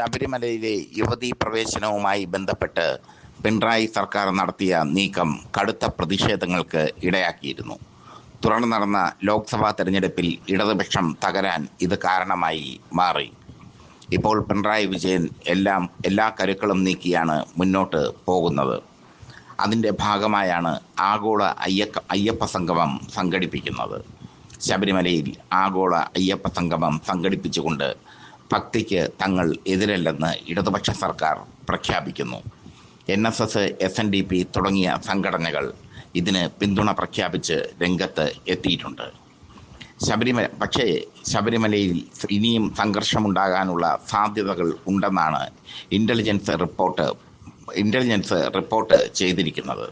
ശബരിമലയിലെ യുവതീ പ്രവേശനവുമായി ബന്ധപ്പെട്ട് പിണറായി സർക്കാർ നടത്തിയ നീക്കം കടുത്ത പ്രതിഷേധങ്ങൾക്ക് ഇടയാക്കിയിരുന്നു. തുടർന്ന് നടന്ന ലോക്സഭാ തെരഞ്ഞെടുപ്പിൽ ഇടതുപക്ഷം തകരാൻ ഇത് കാരണമായി മാറി. ഇപ്പോൾ പിണറായി വിജയൻ എല്ലാം എല്ലാ കരുക്കളും നീക്കിയാണ് മുന്നോട്ട് പോകുന്നത്. അതിന്റെ ഭാഗമായാണ് ആഗോള അയ്യക്ക അയ്യപ്പ സംഗമം സംഘടിപ്പിക്കുന്നത്. ശബരിമലയിൽ ആഗോള അയ്യപ്പ സംഗമം സംഘടിപ്പിച്ചുകൊണ്ട് ഭക്തിക്ക് തങ്ങൾ എതിരല്ലെന്ന് ഇടതുപക്ഷ സർക്കാർ പ്രഖ്യാപിക്കുന്നു. N S S S N D P തുടങ്ങിയ സംഘടനകൾ ഇതിന് പിന്തുണ പ്രഖ്യാപിച്ച് രംഗത്ത് എത്തിയിട്ടുണ്ട്. ശബരിമല പക്ഷേ ശബരിമലയിൽ ഇനിയും സംഘർഷമുണ്ടാകാനുള്ള സാധ്യതകൾ ഉണ്ടെന്നാണ് ഇന്റലിജൻസ് റിപ്പോർട്ട് ഇന്റലിജൻസ് റിപ്പോർട്ട് ചെയ്തിരിക്കുന്നത്.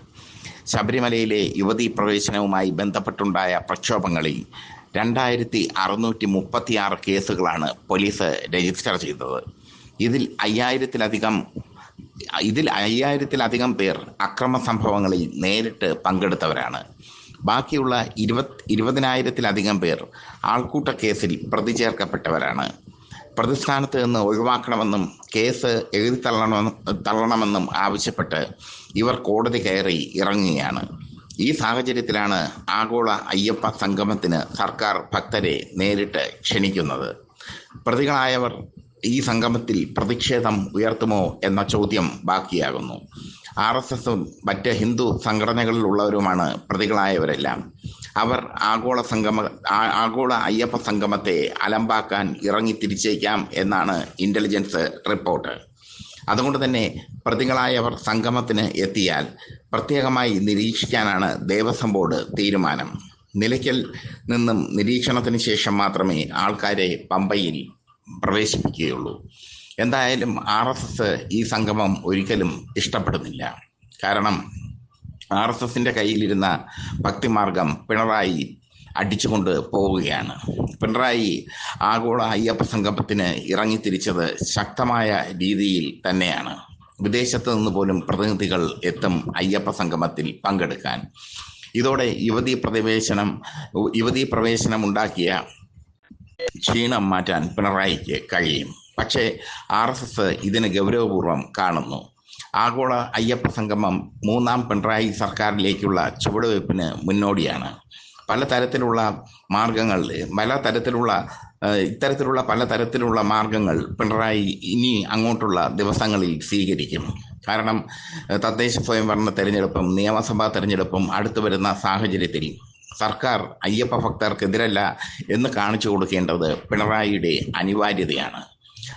ശബരിമലയിലെ യുവതീ പ്രവേശനവുമായി ബന്ധപ്പെട്ടുണ്ടായ പ്രക്ഷോഭങ്ങളിൽ രണ്ടായിരത്തി അറുന്നൂറ്റി മുപ്പത്തിയാറ് കേസുകളാണ് പോലീസ് രജിസ്റ്റർ ചെയ്തത്. ഇതിൽ അയ്യായിരത്തിലധികം ഇതിൽ അയ്യായിരത്തിലധികം പേർ അക്രമ സംഭവങ്ങളിൽ നേരിട്ട് പങ്കെടുത്തവരാണ്. ബാക്കിയുള്ള ഇരുപത് ഇരുപതിനായിരത്തിലധികം പേർ ആൾക്കൂട്ട കേസിൽ പ്രതി ചേർക്കപ്പെട്ടവരാണ്. പ്രതിസ്ഥാനത്ത് നിന്ന് ഒഴിവാക്കണമെന്നും കേസ് എഴുതി തള്ളണമെന്നും തള്ളണമെന്നും ആവശ്യപ്പെട്ട് ഇവർ കോടതി കയറി ഇറങ്ങുകയാണ്. ഈ സാഹചര്യത്തിലാണ് ആഗോള അയ്യപ്പ സംഗമത്തിന് സർക്കാർ ഭക്തരെ നേരിട്ട് ക്ഷണിക്കുന്നത്. പ്രതികളായവർ ഈ സംഗമത്തിൽ പ്രതിഷേധം ഉയർത്തുമോ എന്ന ചോദ്യം ബാക്കിയാകുന്നു. ആർ എസ് എസും മറ്റ് ഹിന്ദു സംഘടനകളിലുള്ളവരുമാണ് പ്രതികളായവരെല്ലാം. അവർ ആഗോള സംഗമ ആഗോള അയ്യപ്പ സംഗമത്തെ അലമ്പാക്കാൻ ഇറങ്ങി തിരിച്ചേക്കാം എന്നാണ് ഇന്റലിജൻസ് റിപ്പോർട്ട് അതുകൊണ്ട് തന്നെ പ്രതികളായവർ സംഗമത്തിന് എത്തിയാൽ പ്രത്യേകമായി നിരീക്ഷിക്കാനാണ് ദേവസ്വം ബോർഡ് തീരുമാനം. നിലയ്ക്കൽ നിന്നും നിരീക്ഷണത്തിന് ശേഷം മാത്രമേ ആൾക്കാരെ പമ്പയിൽ പ്രവേശിപ്പിക്കുകയുള്ളൂ. എന്തായാലും ആർ എസ് എസ് ഈ സംഗമം ഒരിക്കലും ഇഷ്ടപ്പെടുന്നില്ല. കാരണം ആർ എസ് എസിന്റെ കയ്യിലിരുന്ന ഭക്തിമാർഗം പിണറായി അടിച്ചുകൊണ്ട് പോവുകയാണ്. പിണറായി ആഗോള അയ്യപ്പ സംഗമത്തിന് ഇറങ്ങിത്തിരിച്ചത് ശക്തമായ രീതിയിൽ തന്നെയാണ്. വിദേശത്ത് നിന്ന് പോലും പ്രതിനിധികൾ എത്തും അയ്യപ്പ സംഗമത്തിൽ പങ്കെടുക്കാൻ. ഇതോടെ യുവതീ പ്രവേശനം യുവതീ പ്രവേശനം ഉണ്ടാക്കിയ ക്ഷീണം മാറ്റാൻ പിണറായിക്ക് കഴിയും. പക്ഷേ ആർ എസ് എസ് ഇതിന് ഗൗരവപൂർവം കാണുന്നു. ആഗോള അയ്യപ്പ സംഗമം മൂന്നാം പിണറായി സർക്കാരിലേക്കുള്ള ചുവടുവയ്പ്പിന് മുന്നോടിയാണ്. പലതരത്തിലുള്ള മാർഗങ്ങൾ പല തരത്തിലുള്ള ഇത്തരത്തിലുള്ള പലതരത്തിലുള്ള മാർഗങ്ങൾ പിണറായി ഇനി അങ്ങോട്ടുള്ള ദിവസങ്ങളിൽ സ്വീകരിക്കും. കാരണം തദ്ദേശ സ്വയംഭരണ തെരഞ്ഞെടുപ്പും നിയമസഭാ തെരഞ്ഞെടുപ്പും അടുത്തു വരുന്ന സാഹചര്യത്തിൽ സർക്കാർ അയ്യപ്പ ഭക്തർക്കെതിരല്ല എന്ന് കാണിച്ചു കൊടുക്കേണ്ടത് പിണറായിയുടെ അനിവാര്യതയാണ്.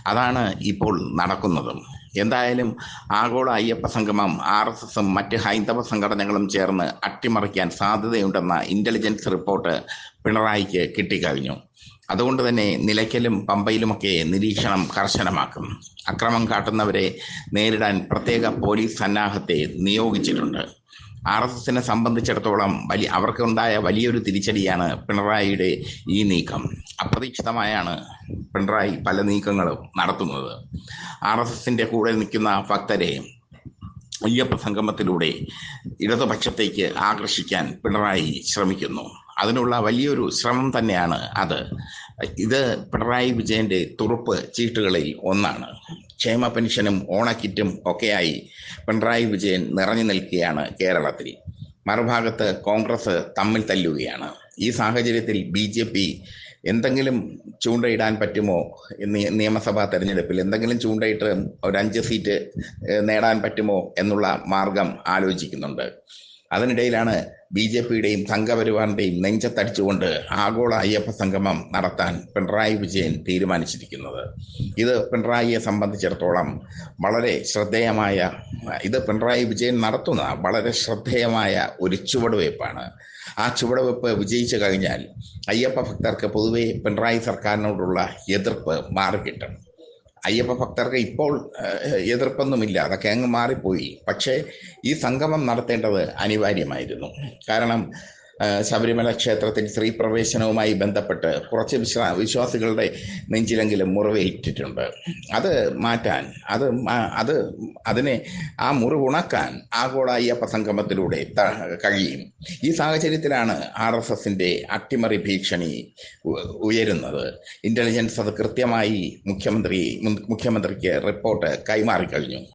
അതാണ് ഇപ്പോൾ നടക്കുന്നതും. എന്തായാലും ആഗോള അയ്യപ്പ സംഗമം ആർ എസ് എസും മറ്റ് ഹൈന്ദവ സംഘടനകളും ചേർന്ന് അട്ടിമറിക്കാൻ സാധ്യതയുണ്ടെന്ന ഇന്റലിജൻസ് റിപ്പോർട്ട് പിണറായിക്ക് കിട്ടിക്കഴിഞ്ഞു. അതുകൊണ്ട് തന്നെ നിലയ്ക്കലും പമ്പയിലുമൊക്കെ നിരീക്ഷണം കർശനമാക്കും. അക്രമം കാട്ടുന്നവരെ നേരിടാൻ പ്രത്യേക പോലീസ് സന്നാഹത്തെ നിയോഗിച്ചിട്ടുണ്ട്. ആർ എസ് എസിനെ സംബന്ധിച്ചിടത്തോളം വലിയ അവർക്കുണ്ടായ വലിയൊരു തിരിച്ചടിയാണ് പിണറായിയുടെ ഈ നീക്കം. അപ്രതീക്ഷിതമായാണ് പിണറായി പല നീക്കങ്ങളും നടത്തുന്നത്. ആർ എസ് എസിന്റെ കൂടെ നിൽക്കുന്ന ഭക്തരെ അയ്യപ്പ സംഗമത്തിലൂടെ ഇടതുപക്ഷത്തേക്ക് ആകർഷിക്കാൻ പിണറായി ശ്രമിക്കുന്നു. അതിനുള്ള വലിയൊരു ശ്രമം തന്നെയാണ് അത്. ഇത് പിണറായി വിജയന്റെ തുറപ്പ് ചീട്ടുകളിൽ ഒന്നാണ്. ക്ഷേമ പെൻഷനും ഓണക്കിറ്റും ഒക്കെയായി പിണറായി വിജയൻ നിറഞ്ഞു നിൽക്കുകയാണ് കേരളത്തിൽ. മറുഭാഗത്ത് കോൺഗ്രസ് തമ്മിൽ തല്ലുകയാണ്. ഈ സാഹചര്യത്തിൽ ബി ജെ പി എന്തെങ്കിലും ചൂണ്ടയിടാൻ പറ്റുമോ? നിയമസഭാ തെരഞ്ഞെടുപ്പിൽ എന്തെങ്കിലും ചൂണ്ടയിട്ട് ഒരു അഞ്ച് സീറ്റ് നേടാൻ പറ്റുമോ എന്നുള്ള മാർഗം ആലോചിക്കുന്നുണ്ട്. അതിനിടയിലാണ് ബി ജെ പിയുടെയും സംഘപരിവാറിന്റെയും നെഞ്ചത്തടിച്ചുകൊണ്ട് ആഗോള അയ്യപ്പ സംഗമം നടത്താൻ പിണറായി വിജയൻ തീരുമാനിച്ചിരിക്കുന്നത്. ഇത് പിണറായിയെ സംബന്ധിച്ചിടത്തോളം വളരെ ശ്രദ്ധേയമായ ഇത് പിണറായി വിജയൻ നടത്തുന്ന വളരെ ശ്രദ്ധേയമായ ഒരു ചുവടുവയ്പ്പാണ്. ആ ചുവടുവയ്പ്പ് വിജയിച്ചു കഴിഞ്ഞാൽ അയ്യപ്പ ഭക്തർക്ക് പൊതുവെ പിണറായി സർക്കാരിനോടുള്ള എതിർപ്പ് മാറിക്കിട്ടും. അയ്യപ്പ ഭക്തർക്ക് ഇപ്പോൾ എതിർപ്പൊന്നുമില്ല. അതൊക്കെ അങ്ങ് മാറിപ്പോയി. പക്ഷേ ഈ സംഗമം നടത്തേണ്ടത് അനിവാര്യമായിരുന്നു. കാരണം ശബരിമല ക്ഷേത്രത്തിൽ സ്ത്രീ പ്രവേശനവുമായി ബന്ധപ്പെട്ട് കുറച്ച് വിശ്വാ വിശ്വാസികളുടെ നെഞ്ചിലെങ്കിലും മുറിവേറ്റിട്ടുണ്ട് അത് മാറ്റാൻ അത് അത് അതിനെ ആ മുറിവ് ഉണക്കാൻ ആഗോള അയ്യപ്പ സംഗമത്തിലൂടെ കഴിയും. ഈ സാഹചര്യത്തിലാണ് ആർ എസ് എസിന്റെ അട്ടിമറി ഭീഷണി ഉയരുന്നത്. ഇന്റലിജൻസ് അത് കൃത്യമായി മുഖ്യമന്ത്രി മുഖ്യമന്ത്രിക്ക് റിപ്പോർട്ട് കൈമാറിക്കഴിഞ്ഞു.